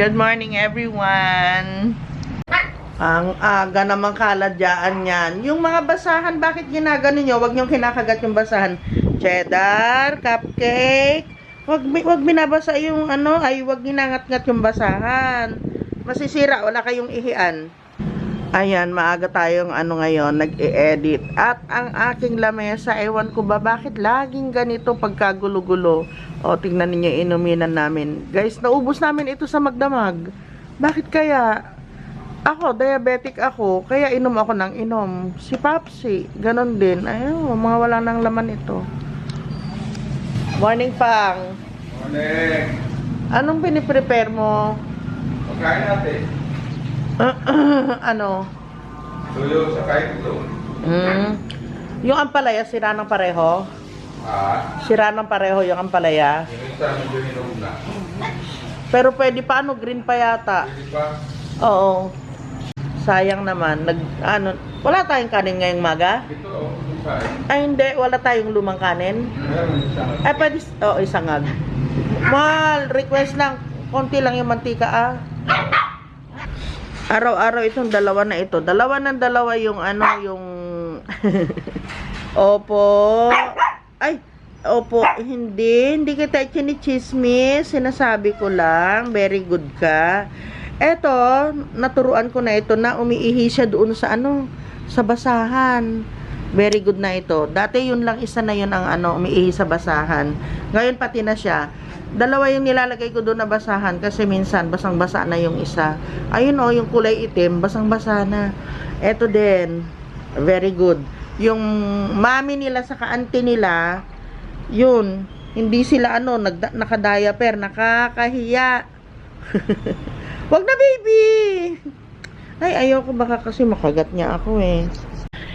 Good morning everyone. Ang aga naman kaladyaan yan. Yung mga basahan, bakit ginagano nyo? Huwag nyo kinakagat yung basahan. Cheddar, cupcake. Wag, wag binabasa yung ano, ay wag ginangat-ngat yung basahan. Masisira, wala kayong ihian. Ayan, maaga tayong ano ngayon, nag-e-edit. At ang aking lamesa, ewan ko ba, bakit laging ganito pagkagulo-gulo? O, tingnan ninyo, inuminan namin. Guys, naubos namin ito sa magdamag. Bakit kaya? Ako, diabetic ako, kaya inom ako ng inom. Si Papsi, ganon din. Ayun, mga wala nang laman ito. Morning, Pang. Morning! Anong piniprepare mo? Pagkain natin. ano? Tuyo sa kain ito. Mm. Yung ampalaya, sira ng pareho? Ah, Sira ng pareho yung ampalaya. yung isa medyo na. Pero pwede pa ano, green pa yata. Pwede pa? Oo. Sayang naman. Nag, ano, wala tayong kanin ngayong maga? Ito, oh. Ay hindi, wala tayong lumang kanin. Ay pwede, oo, oh, isang ag. Mahal, request lang. Konti lang yung mantika ah. Araw-araw itong dalawa na ito. Dalawa ng dalawa yung ano, yung... opo. Ay, opo, hindi. Hindi kita chinichismis. Sinasabi ko lang. Very good ka. Eto, naturuan ko na ito na umiihi siya doon sa ano, sa basahan. Very good na ito. Dati yun lang isa na yun ang ano, umiihi sa basahan. Ngayon pati na siya. Dalawa yung nilalagay ko doon na basahan kasi minsan basang-basa na yung isa. Ayun oh, yung kulay itim, basang-basa na. Eto din. Very good. Yung mami nila sa kaante nila, yun, hindi sila ano, nagda- nakadiaper, nakakahiya. Wag na baby! Ay, ayoko baka kasi makagat niya ako eh.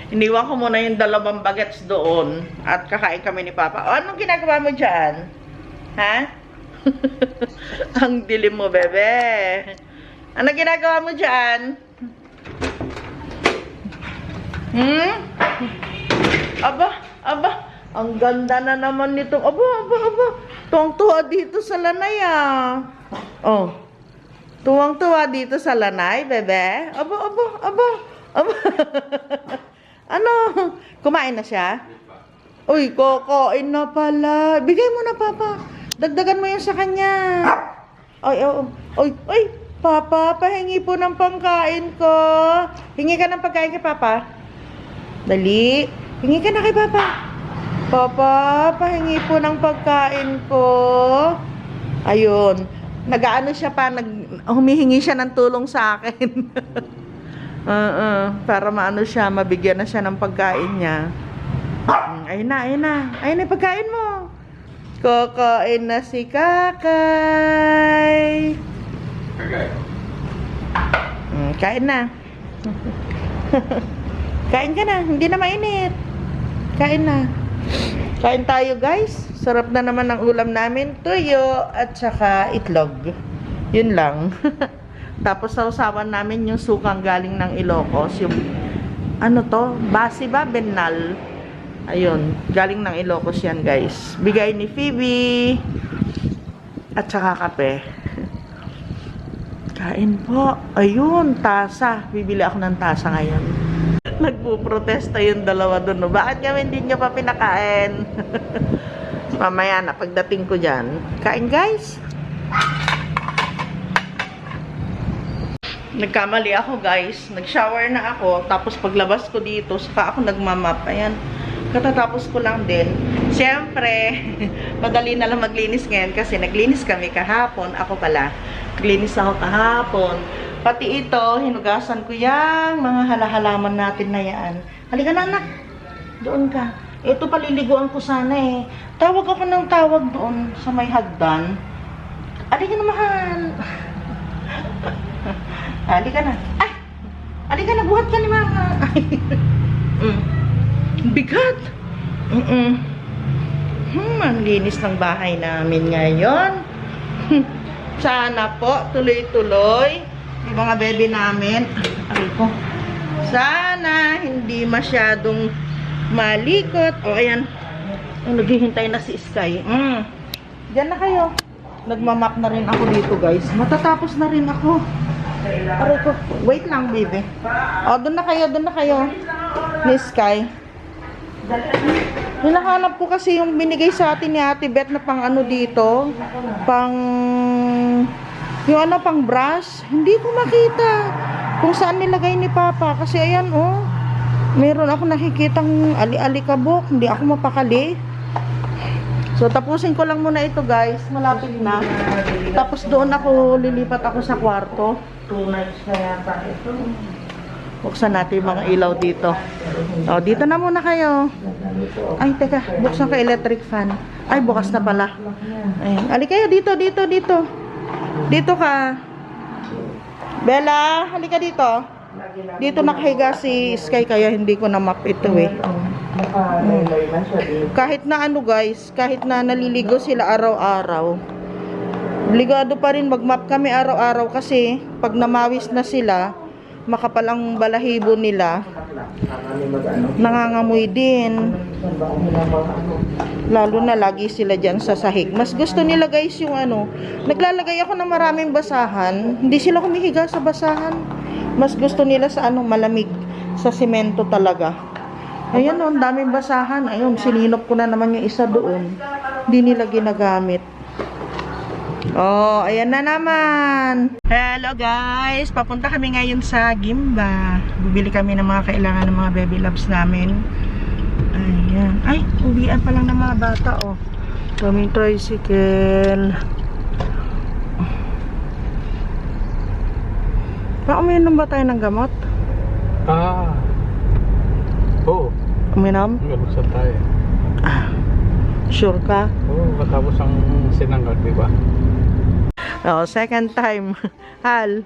Iniwan ko muna yung dalawang bagets doon at kakain kami ni Papa. O, anong ginagawa mo dyan? Ha? Ang dilim mo, bebe. Ano ginagawa mo dyan? Hmm? Aba, aba. Ang ganda na naman nito. Aba, aba, aba. Tuwang-tuwa dito sa lanay, ah. Oh. Tuwang-tuwa dito sa lanay, bebe. Aba, aba, aba. Aba. ano? Kumain na siya? Uy, kokoin na pala. Bigay mo na, Papa. Dagdagan mo yun sa kanya. Ay, oh, Uy, uy, Papa, pahingi po ng pangkain ko. Hingi ka ng pagkain kay Papa. Dali. Hingi ka na kay Papa. Papa, pahingi po ng pagkain ko. Ayun. Nagaano siya pa, nag, humihingi siya ng tulong sa akin. Oo, para maano siya, mabigyan na siya ng pagkain niya. Mm, Ayun na, ayun na. Ayun na pagkain mo. Kakain na si Kakay. Mm, kain na. kain ka na, hindi na mainit. Kain na. Kain tayo guys. Sarap na naman ang ulam namin. Tuyo at saka itlog. Yun lang. Tapos sausawan namin yung sukang galing ng Ilocos. Yung ano to? Basi ba? Benal. Ayun. Galing ng Ilocos yan guys. Bigay ni Phoebe. At saka kape. Kain po. Ayun, tasa. Bibili ako ng tasa ngayon. Nagpuprotesta yung dalawa doon. No? Bakit kami hindi nyo pa pinakain? Mamaya na, pagdating ko dyan. Kain guys. Nagkamali ako guys. Nag-shower na ako. Tapos paglabas ko dito, saka ako nagmamap. Ayan. Katatapos ko lang din. Siyempre, madali na lang maglinis ngayon kasi naglinis kami kahapon. Ako pala. Naglinis ako kahapon. Pati ito, hinugasan ko yung mga halahalaman natin na yan. Halika na anak. Doon ka. Ito paliliguan ko sana eh. Tawag ako ng tawag doon sa may hagdan. Halika na mahal. Halika na. Ay! Halika na, buhat ka ni mama. mm. Bigat. Mm-mm. Hmm, ang linis ng bahay namin ngayon. Sana po, tuloy-tuloy. Yung mga bebe namin. Aray ko. Sana hindi masyadong malikot. O, ayan. Oh, naghihintay na si Sky. Mm. Diyan na kayo. nagmamap na rin ako dito guys. Matatapos na rin ako. Aray ko. Wait lang, baby. O, doon na kayo, doon na kayo. Miss Sky. Hinahanap ko kasi yung binigay sa atin ni Ate Beth na pang ano dito. Pang... Yung ano, pang brush. Hindi ko makita kung saan nilagay ni Papa. Kasi ayan, oh. Meron ako nakikitang ali-alikabok. Hindi ako mapakali. So, tapusin ko lang muna ito, guys. Malapit na. Tapos doon ako, lilipat ako sa kwarto. Two nights na yata ito. Buksan natin yung mga ilaw dito. O, dito na muna kayo. Ay, teka. Buksan ka electric fan. Ay, bukas na pala. Ayan. Ali kayo, dito, dito, dito. Dito ka. Bella, halika dito. Dito nakahiga si Sky kaya hindi ko na map ito eh. Kahit na ano guys, kahit na naliligo sila araw-araw. Obligado pa rin mag-map kami araw-araw kasi pag namawis na sila, makapal ang balahibo nila, nangangamoy din. Lalo na lagi sila dyan sa sahig. Mas gusto nila guys yung ano, naglalagay ako ng maraming basahan, hindi sila humihiga sa basahan. Mas gusto nila sa ano, malamig, sa simento talaga. Ayan o, ang daming basahan. Ayun, sininop ko na naman yung isa doon. Hindi nila ginagamit. Oh, ayan na naman. Hello guys, papunta kami ngayon sa Gimba. Bibili kami ng mga kailangan ng mga baby loves namin. Ayan. Ay, uwian pa lang ng mga bata, oh. Kaming tricycle. Pa, uminom ba tayo ng gamot? Ah. Oo. Uminom? Galusan tayo. Sure ka? Oo, matapos ang sinangag, di ba? Oh, second time. Hal.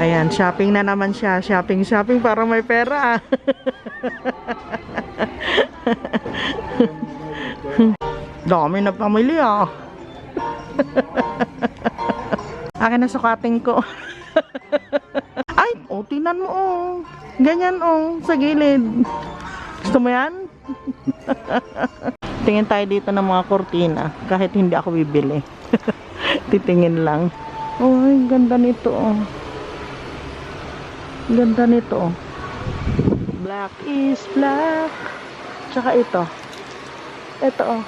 Ayan, shopping na naman siya. Shopping, shopping para may pera. Dami na pamili ah. Akin na sukating ko. Ay, oh, tingnan mo oh. Ganyan oh, sa gilid. Gusto mo yan? Tingin tayo dito ng mga kortina kahit hindi ako bibili. Titingin lang. Oh, ay, ganda nito oh. Ganda nito oh. Black is black. Tsaka ito. Ito oh.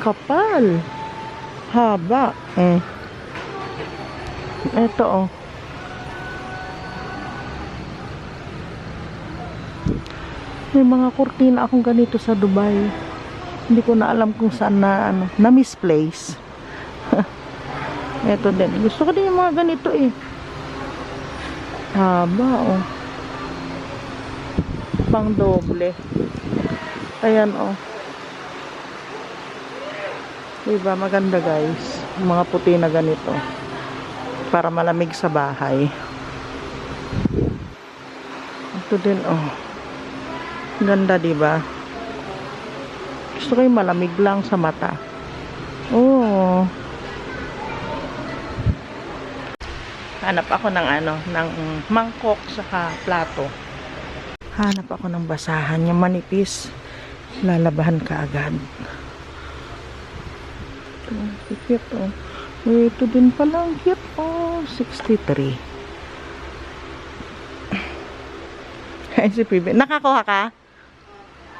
Kapal. Haba. Eh. Ito oh. May mga kurtina akong ganito sa Dubai. Hindi ko na alam kung saan na ano, na misplace. Ito din. Gusto ko din yung mga ganito eh. Haba oh. Pang doble. Ayan oh. Diba maganda guys. Mga puti na ganito. Para malamig sa bahay. Ito din oh. Ganda, di ba? Gusto ko yung malamig lang sa mata. Oo. Hanap ako ng ano, ng mangkok saka plato. Hanap ako ng basahan, yung manipis. Lalabahan ka agad. Ito, cute oh. Ito din pala ang cute oh. 63. Ay, si Pibe. Nakakuha ka?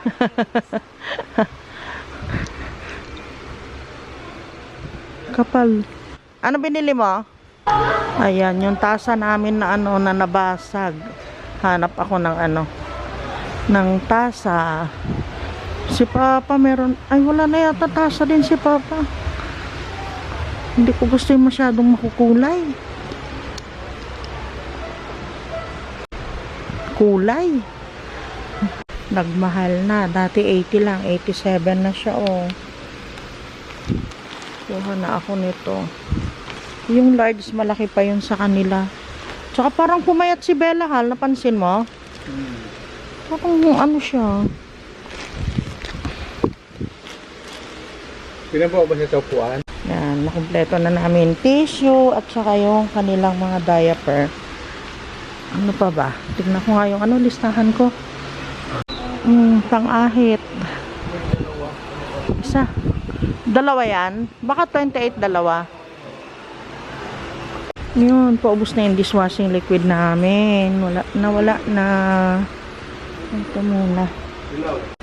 Kapal. Ano binili mo? Ayan, yung tasa namin na ano na nabasag. Hanap ako ng ano ng tasa. Si Papa meron ay wala na yata tasa din si Papa. Hindi ko gusto yung masyadong makukulay. Kulay. Nagmahal na. Dati 80 lang. 87 na siya, oh. Kuha na ako nito. Yung large, malaki pa yun sa kanila. Tsaka parang pumayat si Bella, Hal. Napansin mo? Parang ano siya. Pinabawa ba siya sa upuan? Yan, nakumpleto na namin tissue at saka yung kanilang mga diaper. Ano pa ba? Tignan ko nga yung ano, listahan ko. Mm, pang-ahit. isa. Dalawa yan. Baka 28 dalawa. Yun, paubos na yung dishwashing liquid namin. Wala, nawala na. Ito muna.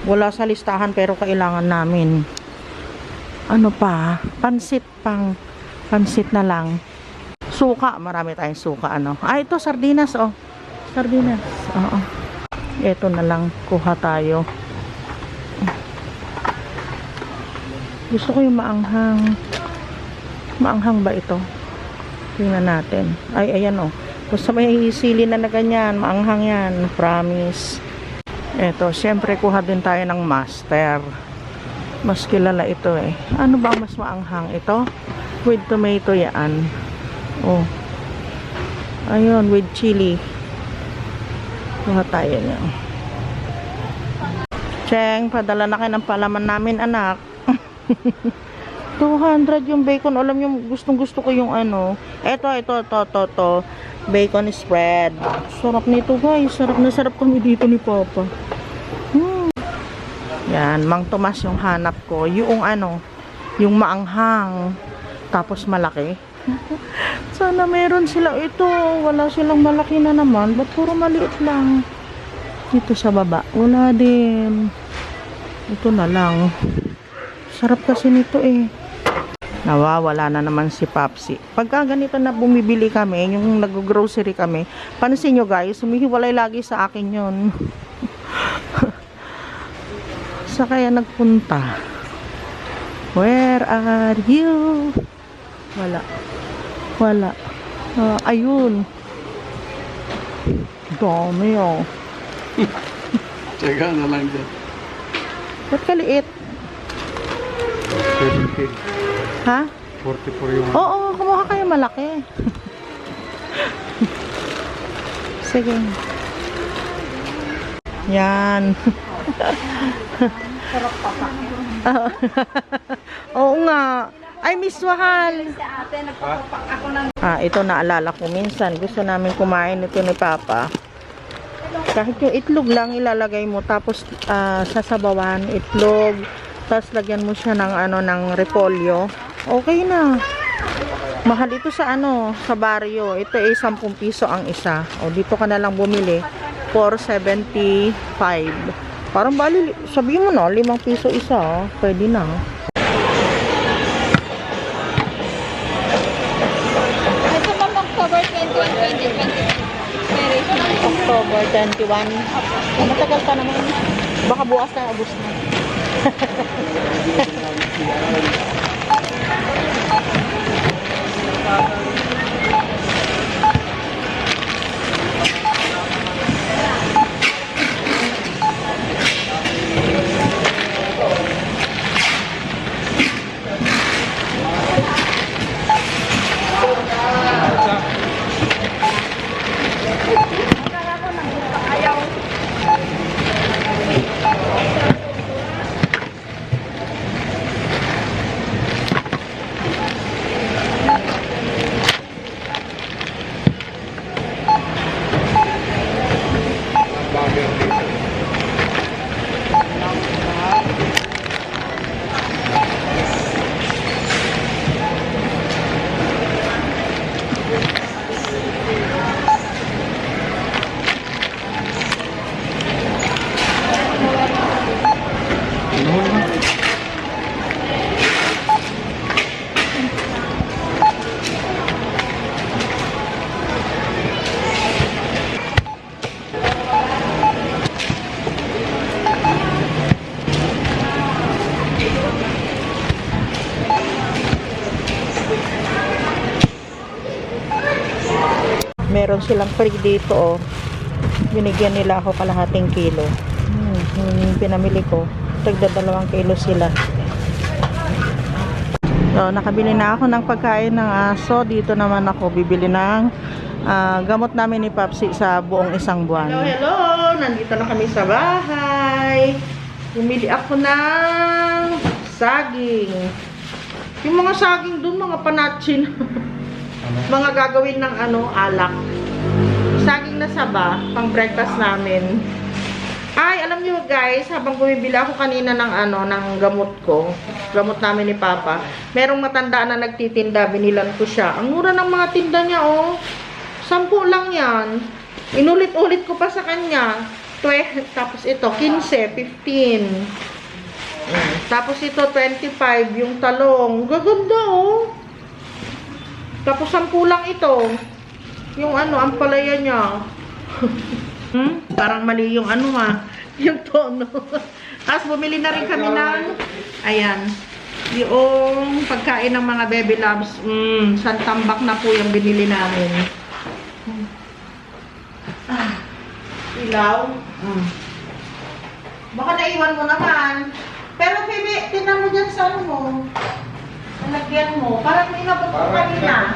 Wala sa listahan pero kailangan namin. Ano pa? Pansit pang. Pansit na lang. Suka. Marami tayong suka. Ano? Ah, ito sardinas. Oh. Sardinas. Oo. Ito na lang. Kuha tayo. Gusto ko yung maanghang. Maanghang ba ito? Tingnan natin. Ay, ayan oh. Basta may sili na na ganyan. Maanghang yan. Promise. Eto, syempre kuha din tayo ng master. Mas kilala ito eh. Ano ba mas maanghang? Ito? With tomato yan. Oh. Ayun, with chili. Kuha tayo niya. Cheng, padala na kayo ng palaman namin, anak. 200 yung bacon. Alam niyo, gustong gusto ko yung ano. Eto, ito, to, to, to. Bacon spread. Sarap nito, guys. Sarap na sarap kami dito ni Papa. Hmm. Yan, Mang Tomas yung hanap ko. Yung ano, yung maanghang. Tapos malaki. Sana meron sila ito. Wala silang malaki na naman. Ba't puro maliit lang? Dito sa baba. Wala din. Ito na lang. Sarap kasi nito eh. Nawawala na naman si Papsi. Pagka ganito na bumibili kami, yung nag-grocery kami, pansin nyo guys, humihiwalay lagi sa akin yon sa kaya nagpunta? Where are you? Wala. Wala. Ah, ayun. Dami oh. Teka na lang dyan. Ba't kaliit? 70. Ha? 44 yung... Oo, kumuha kayo malaki. Sige. Yan. Oo nga. Ay, Miss Wahal. Ah, ito naalala ko. Minsan, gusto namin kumain ito ni Papa. Kahit yung itlog lang ilalagay mo. Tapos, ah, sasabawan, itlog. Tapos, lagyan mo siya ng, ano, ng repolyo. Okay na. Mahal ito sa ano, sa baryo. Ito ay 10 piso ang isa. O dito ka na lang bumili for 75. Parang bali, sabihin mo na, 5 piso isa. ah. Pwede na. 21. Oh, matagal pa naman. Baka bukas na, ubus na. Meron silang free dito, oh. Binigyan nila ako kalahating kilo. Hmm, yung pinamili ko. Tagda dalawang kilo sila. So, nakabili na ako ng pagkain ng aso. Dito naman ako bibili ng ah, gamot namin ni Papsi sa buong isang buwan. Hello, hello! Nandito na kami sa bahay. Bumili ako ng saging. Yung mga saging doon, mga panatsin. mga gagawin ng ano, alak. Saging na saba, pang breakfast namin. Ay, alam niyo guys, habang bumibili ako kanina ng ano, ng gamot ko, gamot namin ni Papa, merong matanda na nagtitinda, binilan ko siya. Ang mura ng mga tinda niya, oh. Sampu lang yan. Inulit-ulit ko pa sa kanya. Twe, tapos ito, 15, 15. Mm, Tapos ito, 25, yung talong. Gaganda, oh. Tapos sampu lang ito. Yung ano, ang palaya niya. Hmm? Parang mali yung ano ha. Yung tono. Tapos bumili na rin kami ng, ayan, yung pagkain ng mga baby loves. Mm, santambak na po yung binili namin. Ah, ilaw. Mm. Baka naiwan mo naman. Pero Phoebe, tinan mo dyan sa ano mo. Nalagyan mo. Parang may nabot ko kanina.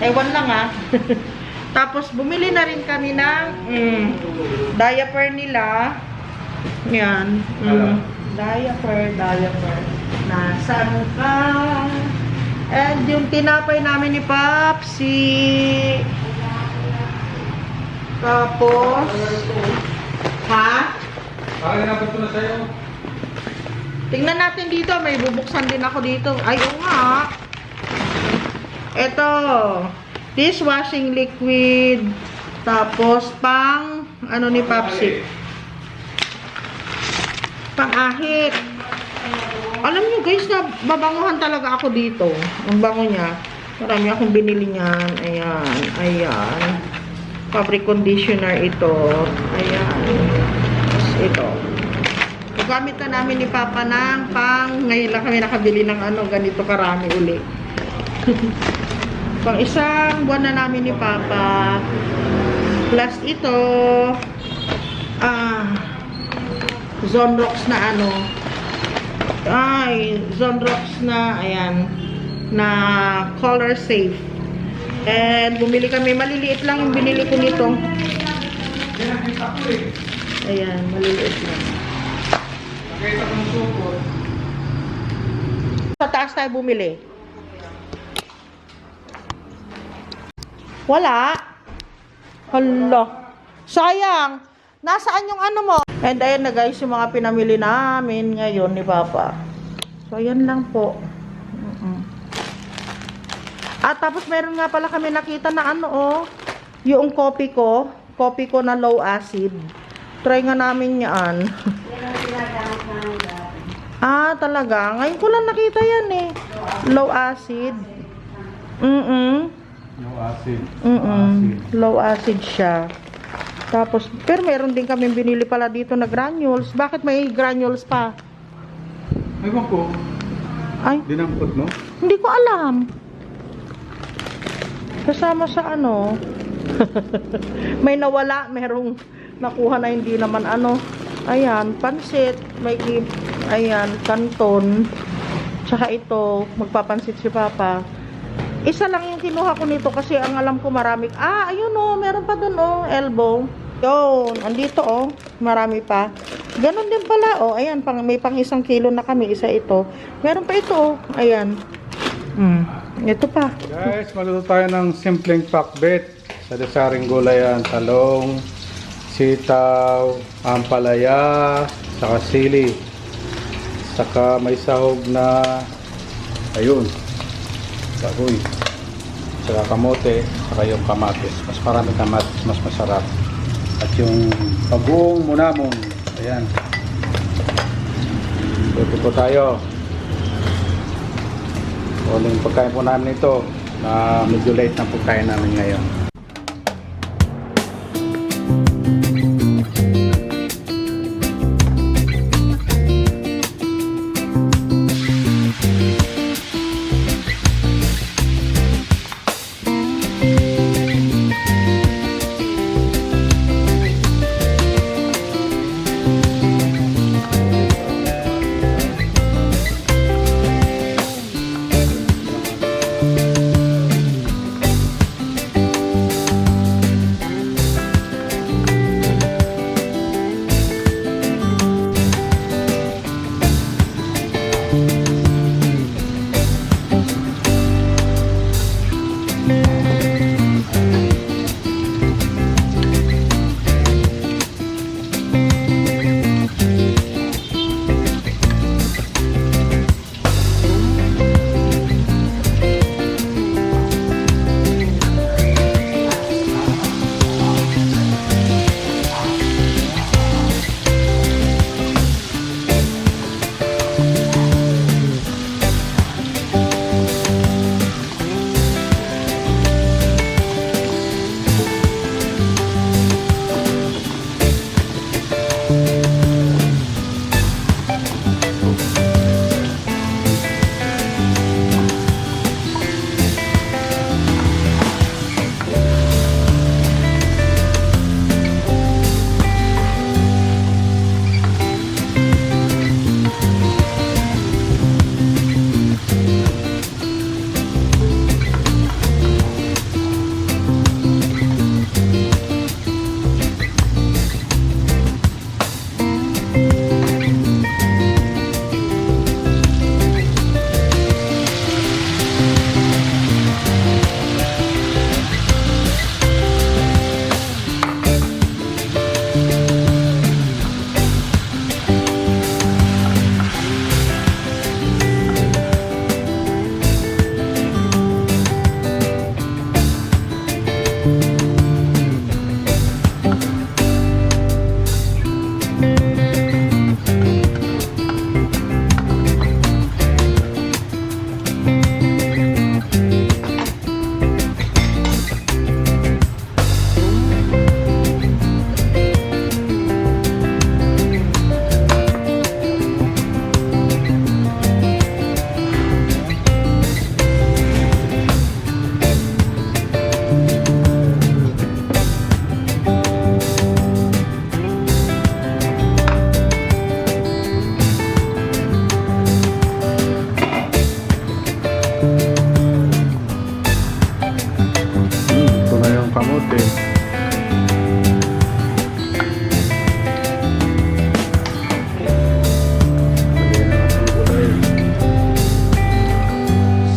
Ewan lang ah. Tapos bumili na rin kami ng mm, diaper nila. Yan. Mm, diaper, diaper. Nasaan ka? And yung tinapay namin ni Papsi. Tapos, ha? Parang nabot ko na sa'yo. Tingnan natin dito, may bubuksan din ako dito. Ay, oo nga. Ito, dishwashing liquid. Tapos, pang, ano ni Papsi? Pang ahit. Alam niyo guys, na babanguhan talaga ako dito. Ang bango niya. Marami akong binili niyan. Ayan, ayan. Fabric conditioner ito. Ayan. Tapos ito. Gamit na namin ni Papa ng pang, ngayon lang kami nakabili ng ano, ganito karami uli. pang isang buwan na namin ni Papa. Plus ito, ah, Zonrox na ano, ay, Zonrox na, ayan, na color safe. And bumili kami, maliliit lang yung binili ko nito. Ayan, maliliit lang. Sa taas tayo bumili. Wala. Hala. Sayang. Nasaan yung ano mo? And ayan na guys, yung mga pinamili namin ngayon ni Papa. So, ayan lang po. Mm-mm. At tapos meron nga pala kami nakita na ano oh, yung coffee ko, coffee ko na low acid. Try nga namin yan. Ah, talaga? Ngayon ko lang nakita yan eh. Low acid. Mm-mm. No acid. Mm-mm. Low acid siya. Tapos, pero meron din kami binili pala dito na granules. Bakit may granules pa? Ewan ko. Ay, Dinampot mo? hindi ko alam. Kasama sa ano. may nawala, merong nakuha na hindi naman ano. Ayan, pansit, may ayan, kanton. Tsaka ito, magpapansit si Papa. Isa lang yung kinuha ko nito kasi ang alam ko marami. Ah, ayun oh, meron pa dun oh, elbow. Yun, andito oh, marami pa. Ganon din pala oh, ayan, pang, may pang isang kilo na kami, isa ito. Meron pa ito oh, ayan. Hmm, ito pa. Guys, maluto tayo ng simpleng pakbet. Sa desaring gulayan, talong, sitaw, ampalaya, saka sili. Saka may sahog na, ayun, bagoy. Saka kamote, saka yung kamatis. Mas marami kamatis, mas masarap. At yung pagbuong munamon, ayan. Luto po tayo. Uling pagkain po namin ito na medyo late na pagkain namin ngayon.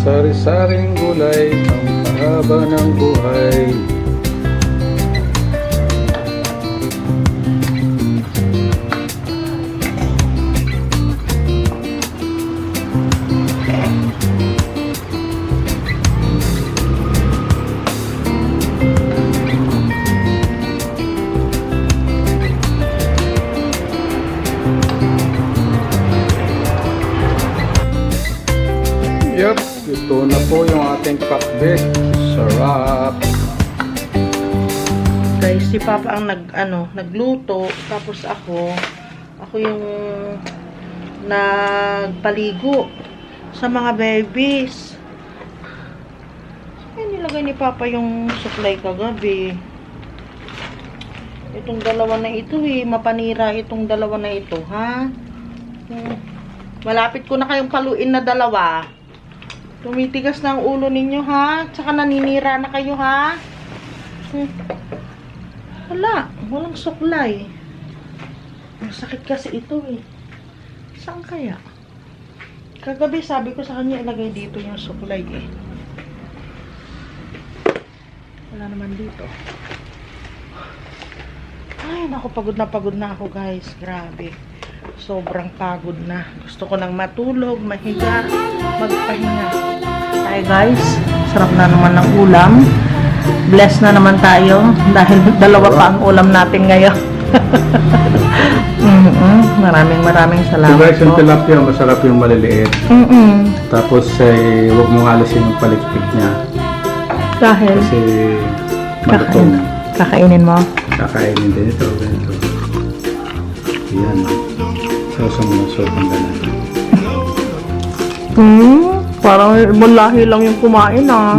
Sari-saring gulay, ang pahaba ng buhay. Ano, nagluto. Tapos ako, ako yung nagpaligo sa mga babies. Ay, nilagay ni Papa yung supply kagabi. Itong dalawa na ito eh. Mapanira itong dalawa na ito, ha? Hmm. Malapit ko na kayong paluin na dalawa. Tumitigas na ang ulo ninyo, ha? Tsaka naninira na kayo, ha? Hmm. Wala. Walang suklay. Masakit kasi ito eh. Saan kaya? Kagabi sabi ko sa kanya ilagay dito yung suklay eh. Wala naman dito. Ay, naku, pagod na pagod na ako guys. Grabe. Sobrang pagod na. Gusto ko nang matulog, mahiga, magpahinga. Ay guys, sarap na naman ng ulam. Bless na naman tayo dahil dalawa pa ang ulam natin ngayon. mm Maraming maraming So salamat guys, yung tilapia, masarap yung maliliit. Mm-mm. Tapos, eh, huwag mong alisin yung palikpik niya. Dahil Kasi, malutong. kakainin mo. Kakainin din ito. Ganito. Yan. Sausa mo ng sobrang ganun. Hmm, parang ibang lahi lang yung kumain ah.